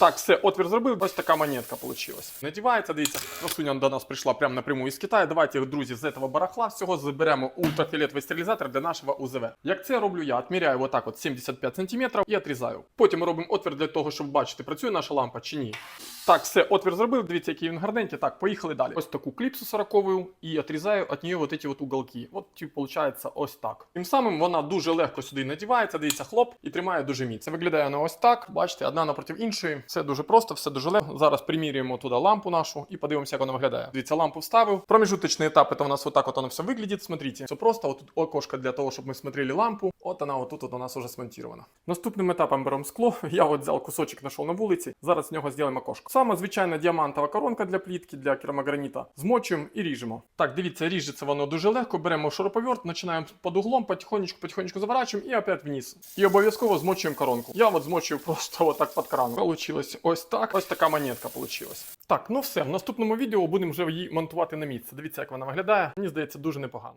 Так, все, отвір зробив. Ось така монетка вийшла. Надівається, дивіться, красуня до нас прийшла прямо напряму із Китаю. Давайте, друзі, з цього барахла всього заберемо ультрафіолетовий стерилізатор для нашого УЗВ. Як це роблю я? Отміряю отак от 75 см і отрізаю. Потім робимо отвір для того, щоб бачити, працює наша лампа чи ні. Так, все, отвір зробив. Дивіться, який він гарненький. Так, поїхали далі. Ось таку кліпсу 40 і отрізаю від неї вот эти вот уголки. От виходить, ось так. Тим самим вона дуже легко сюди надівається, дивіться, хлоп, і тримає дуже міцно. Виглядає вона ось так. Бачите, одна напроти іншої. Все дуже просто, все дуже легко. Зараз примірюємо туди лампу нашу і подивимося, як вона виглядає. Дивіться, лампу вставив. Промежуточний етап, це у нас вот так вот все выглядит. Смотрите, все просто. Вот тут окошко для того, щоб ми смотрели лампу. От вона, вот тут у нас уже смонтирована. Наступним етапом беремо скло. Я от взяв кусочок, знайшов на вулиці. Зараз з нього зробимо окошко. Саме звичайна діамантова коронка для плітки, для керамограніта. Змочуємо і ріжемо. Так, дивіться, ріжеться воно дуже легко. Беремо шуруповерт, починаємо під углом, потихонечку, потихонечку заворачуємо і опять вниз. І обов'язково змочуємо коронку. Я от змочую просто отак під краном. Получилось ось так. Ось така монетка получилась. Так, ну все. В наступному відео будемо вже її монтувати на місце. Дивіться, як вона виглядає. Мені здається, дуже непогано.